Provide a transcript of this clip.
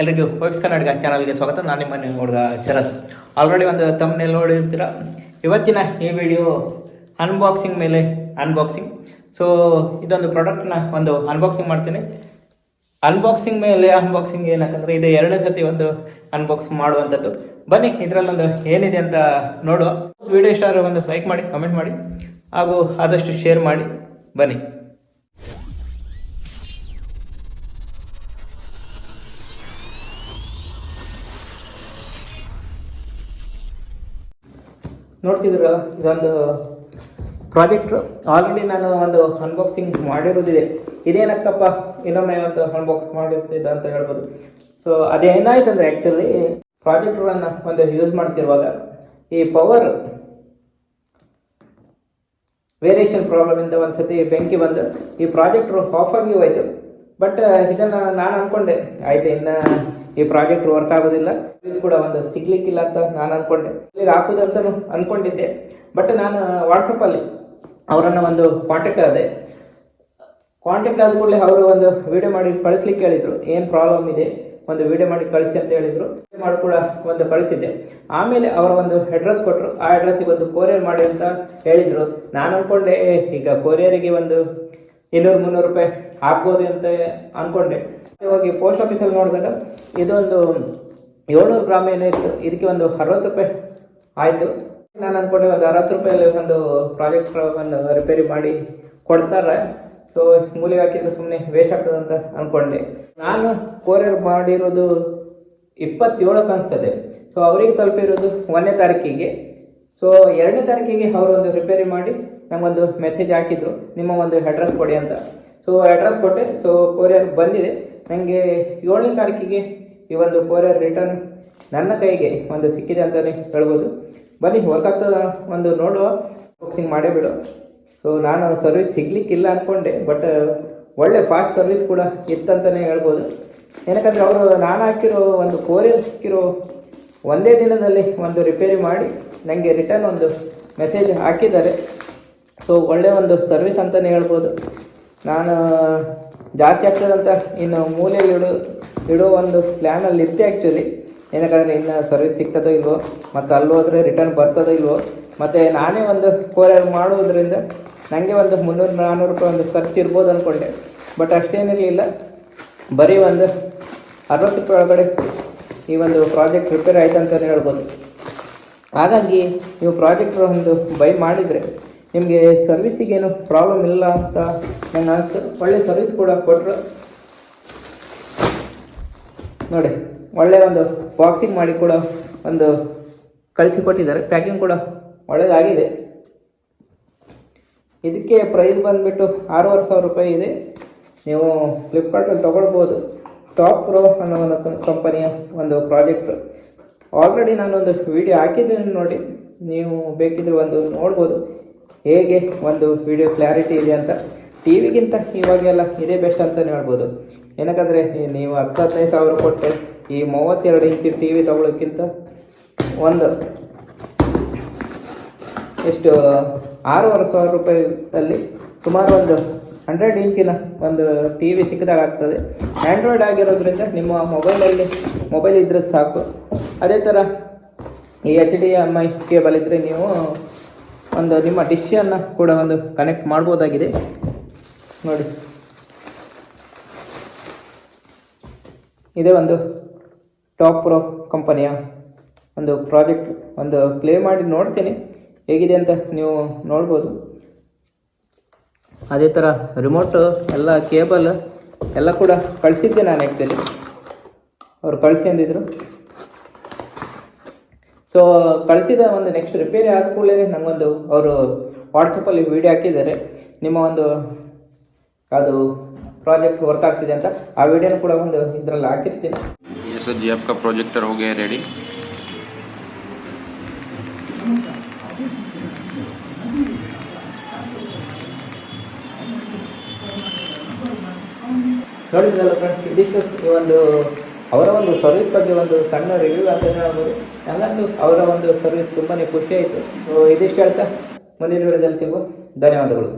ಎಲ್ರಿಗೂ ವೈಬ್ಸ್ ಕನ್ನಡ ಚಾನಲ್ಗೆ ಸ್ವಾಗತ. ನಾನು ನಿಮ್ಮ ಹುಡುಗ ಶರತ್. ಆಲ್ರೆಡಿ ಒಂದು ತಮ್ಮನೇಲಿ ನೋಡಿರ್ತೀರ? ಇವತ್ತಿನ ಈ ವಿಡಿಯೋ ಅನ್ಬಾಕ್ಸಿಂಗ್ ಮೇಲೆ ಅನ್ಬಾಕ್ಸಿಂಗ್ ಸೊ ಇದೊಂದು ಪ್ರಾಡಕ್ಟ್ನ ಒಂದು ಅನ್ಬಾಕ್ಸಿಂಗ್ ಮಾಡ್ತೀನಿ. ಅನ್ಬಾಕ್ಸಿಂಗ್ ಮೇಲೆ ಅನ್ಬಾಕ್ಸಿಂಗ್ ಏನಕ್ಕಂದ್ರೆ ಇದು ಎರಡನೇ ಸತಿ ಒಂದು ಅನ್ಬಾಕ್ಸ್ ಮಾಡುವಂಥದ್ದು. ಬನ್ನಿ ಇದರಲ್ಲೊಂದು ಏನಿದೆ ಅಂತ ನೋಡುವ. ವಿಡಿಯೋ ಇಷ್ಟ ಒಂದು ಲೈಕ್ ಮಾಡಿ ಕಮೆಂಟ್ ಮಾಡಿ, ಹಾಗೂ ಆದಷ್ಟು ಶೇರ್ ಮಾಡಿ. ಬನ್ನಿ. ನೋಡ್ತಿದ್ರ ಇದೊಂದು ಪ್ರಾಜೆಕ್ಟ್. ಆಲ್ರೆಡಿ ನಾನು ಒಂದು ಅನ್ಬಾಕ್ಸಿಂಗ್ ಮಾಡಿರೋದಿದೆ. ಇದೇನಕ್ಕಪ್ಪ? ಇನ್ನೊಮ್ಮೆ ಒಂದು ಅನ್ಬಾಕ್ಸ್ ಮಾಡಿಸಿದ ಅಂತ ಹೇಳ್ಬೋದು. ಸೊ ಅದೇನಾಯ್ತು ಅಂದರೆ ಆ್ಯಕ್ಚುಲಿ ಪ್ರಾಜೆಕ್ಟ್ಗಳನ್ನು ಒಂದು ಯೂಸ್ ಮಾಡ್ತಿರುವಾಗ ಈ ಪವರ್ ವೇರಿಯೇಷನ್ ಪ್ರಾಬ್ಲಮ್ ಇಂದ ಒಂದ್ಸತಿ ಬೆಂಕಿ ಬಂದು ಈ ಪ್ರಾಜೆಕ್ಟ್ರು ಆಫ್ ಆಗಿ ಹೋಯ್ತು. ಬಟ್ ಇದನ್ನು ನಾನು ಅನ್ಕೊಂಡೆ. ಆಯ್ತು ಇನ್ನು ಈ ಪ್ರಾಜೆಕ್ಟ್ ವರ್ಕ್ ಆಗೋದಿಲ್ಲ. Service ಕೂಡ ಒಂದು ಸಿಗ್ಲಿಕ್ಕಿಲ್ಲ ಅಂತ ನಾನು ಅನ್ಕೊಂಡೆ. ಈಗ ಹಾಕೋದಂತಲೂ ಅನ್ಕೊಂಡಿದ್ದೆ. ಬಟ್ ನಾನು ವಾಟ್ಸಪ್ಪಲ್ಲಿ ಅವರನ್ನು ಒಂದು ಕಾಂಟ್ಯಾಕ್ಟ್ ಆದೆ. ಕಾಂಟ್ಯಾಕ್ಟ್ ಆದ ಕೂಡಲೇ ಅವರು ಒಂದು ವಿಡಿಯೋ ಮಾಡಿ ಕಳಿಸ್ಲಿಕ್ಕೆ ಹೇಳಿದರು. ಏನು ಪ್ರಾಬ್ಲಮ್ ಇದೆ? ಒಂದು ವಿಡಿಯೋ ಮಾಡಿ ಕಳಿಸಿ ಅಂತ ಹೇಳಿದರು. ಮಾಡಿ ಕೂಡ ಒಂದು ಕಳಿಸಿದ್ದೆ. ಆಮೇಲೆ ಅವರ ಒಂದು ಅಡ್ರೆಸ್ ಕೊಟ್ಟರು ಆ ಅಡ್ರೆಸ್ಸಿಗೆ ಒಂದು ಕೊರಿಯರ್ ಮಾಡಿ ಅಂತ ಹೇಳಿದರು. ನಾನು ಅನ್ಕೊಂಡೆ ಏ, ಈಗ ಕೊರಿಯರಿಗೆ ಒಂದು ಇನ್ನೂರು ಮುನ್ನೂರು ರೂಪಾಯಿ ಹಾಕ್ಬೋದು ಅಂತ ಅಂದ್ಕೊಂಡೆ ಇವಾಗ ಪೋಸ್ಟ್ ಆಫೀಸಲ್ಲಿ ನೋಡಿದಾಗ ಇದೊಂದು ಏಳ್ನೂರು ಗ್ರಾಮ್ ಏನೋ ಇತ್ತು. ಇದಕ್ಕೆ ಒಂದು ಅರವತ್ತು ರೂಪಾಯಿ ಆಯಿತು. ನಾನು ಅಂದ್ಕೊಂಡೆ ಒಂದು ಅರವತ್ತು ರೂಪಾಯಲ್ಲಿ ಒಂದು ಪ್ರಾಜೆಕ್ಟ್ ಒಂದು ರಿಪೇರಿ ಮಾಡಿ ಕೊಡ್ತಾರೆ. ಸೊ ಮೂಲೆ ಹಾಕಿದ್ರೆ ಸುಮ್ಮನೆ ವೇಸ್ಟ್ ಆಗ್ತದೆ ಅಂತ ಅಂದ್ಕೊಂಡೆ ನಾನು ಕೋರಿಯರ್ ಮಾಡಿರೋದು ಇಪ್ಪತ್ತೇಳಕ್ಕೆ ಅನಿಸ್ತದೆ. ಸೊ ಅವರಿಗೆ ತಲುಪಿರೋದು ಒಂದನೇ ತಾರೀಕಿಗೆ. ಸೊ ಎರಡನೇ ತಾರೀಕಿಗೆ ಅವರು ಒಂದು ರಿಪೇರಿ ಮಾಡಿ ನಮಗೊಂದು ಮೆಸೇಜ್ ಹಾಕಿದ್ರು, ನಿಮ್ಮ ಒಂದು ಅಡ್ರೆಸ್ ಕೊಡಿ ಅಂತ. ಸೊ ಅಡ್ರೆಸ್ ಕೊಟ್ಟೆ ಸೊ ಕೊರಿಯರ್ ಬಂದಿದೆ. ನನಗೆ ಏಳನೇ ತಾರೀಕಿಗೆ ಈ ಒಂದು ಕೊರಿಯರ್ ರಿಟರ್ನ್ ನನ್ನ ಕೈಗೆ ಒಂದು ಸಿಕ್ಕಿದೆ ಅಂತಲೇ ಹೇಳ್ಬೋದು. ಬನ್ನಿ ವರ್ಕ್ ಆಗ್ತದ ಒಂದು ನೋಡುವ ಬಾಕ್ಸಿಂಗ್ ಮಾಡೇ ಬಿಡು. ಸೊ ನಾನು ಸರ್ವಿಸ್ ಸಿಗ್ಲಿಕ್ಕಿಲ್ಲ ಅಂದ್ಕೊಂಡೆ ಬಟ್ ಒಳ್ಳೆ ಫಾಸ್ಟ್ ಸರ್ವಿಸ್ ಕೂಡ ಇತ್ತಂತಲೇ ಹೇಳ್ಬೋದು. ಏನಕ್ಕಂದ್ರೆ ಅವರು ನಾನು ಹಾಕಿರೋ ಒಂದು ಕೋರಿಯರ್ ಸಿಕ್ಕಿರೋ ಒಂದೇ ದಿನದಲ್ಲಿ ಒಂದು ರಿಪೇರಿ ಮಾಡಿ ನನಗೆ ರಿಟರ್ನ್ ಒಂದು ಮೆಸೇಜ್ ಹಾಕಿದ್ದಾರೆ. ಸೊ ಒಳ್ಳೆಯ ಒಂದು ಸರ್ವಿಸ್ ಅಂತಲೇ ಹೇಳ್ಬೋದು. ನಾನು, ಜಾಸ್ತಿ ಆಗ್ತದಂತ ಇನ್ನು ಮೂಲೆಯಲ್ಲಿ ಇಡೋ ಇಡೋ ಒಂದು ಪ್ಲ್ಯಾನಲ್ಲಿ ಇರ್ತೆ ಆ್ಯಕ್ಚುಲಿ ಏನಕ್ಕಂದ್ರೆ ಇನ್ನು ಸರ್ವಿಸ್ ಸಿಗ್ತದೋ ಇಲ್ವೋ, ಮತ್ತು ಅಲ್ಲಿ ಹೋದರೆ ರಿಟರ್ನ್ ಬರ್ತದೋ ಇಲ್ವೋ, ಮತ್ತು ನಾನೇ ಒಂದು ಕೊರಿಯರ್ ಮಾಡೋದ್ರಿಂದ ನನಗೆ ಒಂದು ಮುನ್ನೂರು ನಾನ್ನೂರು ರೂಪಾಯಿ ಒಂದು ಖರ್ಚು ಇರ್ಬೋದು ಅಂದ್ಕೊಂಡೆ ಬಟ್ ಅಷ್ಟೇನಿರಲಿಲ್ಲ. ಬರೀ ಒಂದು ಅರವತ್ತು ರೂಪಾಯಿ ಒಳಗಡೆ ಈ ಒಂದು ಪ್ರಾಜೆಕ್ಟ್ ರಿಪೇರ್ ಆಯ್ತು ಅಂತಲೇ ಹೇಳ್ಬೋದು. ಹಾಗಾಗಿ ನೀವು ಪ್ರಾಜೆಕ್ಟ್ ಒಂದು ಬೈ ಮಾಡಿದರೆ ನಿಮಗೆ ಸರ್ವಿಸಿಗೇನು ಪ್ರಾಬ್ಲಮ್ ಇಲ್ಲ ಅಂತ ನನ್ನ ಒಳ್ಳೆ ಸರ್ವಿಸ್ ಕೂಡ ಕೊಟ್ಟರು ನೋಡಿ ಒಳ್ಳೆಯ ಒಂದು ಬಾಕ್ಸಿಂಗ್ ಮಾಡಿ ಕೂಡ ಒಂದು ಕಳಿಸಿಕೊಟ್ಟಿದ್ದಾರೆ ಪ್ಯಾಕಿಂಗ್ ಕೂಡ ಒಳ್ಳೆಯದಾಗಿದೆ ಇದಕ್ಕೆ ಪ್ರೈಸ್ ಬಂದುಬಿಟ್ಟು ಆರೂವರೆ ಸಾವಿರ ರೂಪಾಯಿ ಇದೆ. ನೀವು ಫ್ಲಿಪ್ಕಾರ್ಟಲ್ಲಿ ತೊಗೊಳ್ಬೋದು. ಟಾಪ್ ಪ್ರೋ ಅನ್ನೋ ಒಂದು ಕಂಪನಿಯ ಒಂದು ಪ್ರಾಜೆಕ್ಟ್ ಆಲ್ರೆಡಿ ನಾನೊಂದು ವಿಡಿಯೋ ಹಾಕಿದ್ದೀನಿ ನೋಡಿ. ನೀವು ಬೇಕಿದ್ರೆ ಒಂದು ನೋಡ್ಬೋದು. ಹೇಗೆ ಒಂದು ವಿಡಿಯೋ ಕ್ಲಾರಿಟಿ ಇದೆ ಅಂತ ಟಿ ವಿಗಿಂತ ಇವಾಗೆಲ್ಲ ಇದೇ ಬೆಸ್ಟ್ ಅಂತಲೇ ಹೇಳ್ಬೋದು. ಏನಕ್ಕಂದರೆ ನೀವು ಹತ್ತು ಹದಿನೈದು ಸಾವಿರ ಕೊಟ್ಟು ಈ ಮೂವತ್ತೆರಡು ಇಂಚಿನ ಟಿ ವಿ ತೊಗೊಳೋಕ್ಕಿಂತ ಒಂದು ಎಷ್ಟು, ಆರೂವರೆ ಸಾವಿರ ರೂಪಾಯಿಯಲ್ಲಿ ಸುಮಾರು ಒಂದು ಹಂಡ್ರೆಡ್ ಇಂಚಿನ ಒಂದು ಟಿ ವಿ ಸಿಕ್ಕಿದಾಗ ಆಗ್ತದೆ. ಆ್ಯಂಡ್ರಾಯ್ಡ್ ಆಗಿರೋದ್ರಿಂದ ನಿಮ್ಮ ಮೊಬೈಲಲ್ಲಿ ಮೊಬೈಲ್ ಇದ್ದರೆ ಸಾಕು. ಅದೇ ಥರ ಈ H D M I cable ಇದ್ದರೆ ನೀವು ಒಂದು ನಿಮ್ಮ ಡಿಶ್ಶನ್ನು ಕೂಡ ಒಂದು ಕನೆಕ್ಟ್ ಮಾಡ್ಬೋದಾಗಿದೆ. ನೋಡಿ. ಇದೇ ಒಂದು ಟಾಪ್ ಪ್ರೋ ಕಂಪನಿಯ ಒಂದು ಪ್ರಾಜೆಕ್ಟ್ ಒಂದು ಪ್ಲೇ ಮಾಡಿ ನೋಡ್ತೀನಿ. ಹೇಗಿದೆ ಅಂತ ನೀವು ನೋಡ್ಬೋದು. ಅದೇ ಥರ ರಿಮೋಟ್ ಎಲ್ಲ ಕೇಬಲ್ ಎಲ್ಲ ಕೂಡ ಕಳಿಸಿದ್ದೆ ನಾನು ಆ್ಯಕ್ಚುಲಿ ಅವರು ಕಳಿಸಿ ಅಂದಿದ್ರು. ಸೊ ಕಳಿಸಿದ ಒಂದು ನೆಕ್ಸ್ಟ್ ರಿಪೇರಿ ಆದ ಕೂಡಲೇ ನನಗೊಂದು ಅವರು ವಾಟ್ಸಪ್ಪಲ್ಲಿ ವಿಡಿಯೋ ಹಾಕಿದ್ದಾರೆ ನಿಮ್ಮ ಒಂದು ಅದು ಪ್ರಾಜೆಕ್ಟ್ ವರ್ಕ್ ಆಗ್ತಿದೆ ಅಂತ ಆ ವಿಡಿಯೋನ ಕೂಡ ಒಂದು ಇದರಲ್ಲಿ ಹಾಕಿರ್ತೀನಿ ये सर जी आपका प्रोजेक्टर हो गया रेडी ನೋಡಿದ್ರಲ್ಲ ಫ್ರೆಂಡ್ಸ್ ಇದಿಷ್ಟು ಈ ಒಂದು ಅವರ ಒಂದು ಸರ್ವಿಸ್ ಬಗ್ಗೆ ಒಂದು ಸಣ್ಣ ರಿವ್ಯೂ ಅಂತ ಹೇಳ್ಬೋದು ನನಗಂತೂ ಅವರ ಒಂದು ಸರ್ವಿಸ್ ತುಂಬಾ ಖುಷಿ ಆಯಿತು. ಇದಿಷ್ಟು ಹೇಳ್ತಾ, ಮುಂದಿನ ವಿಡಿಯೋದಲ್ಲಿ ಸಿಗು ಧನ್ಯವಾದಗಳು.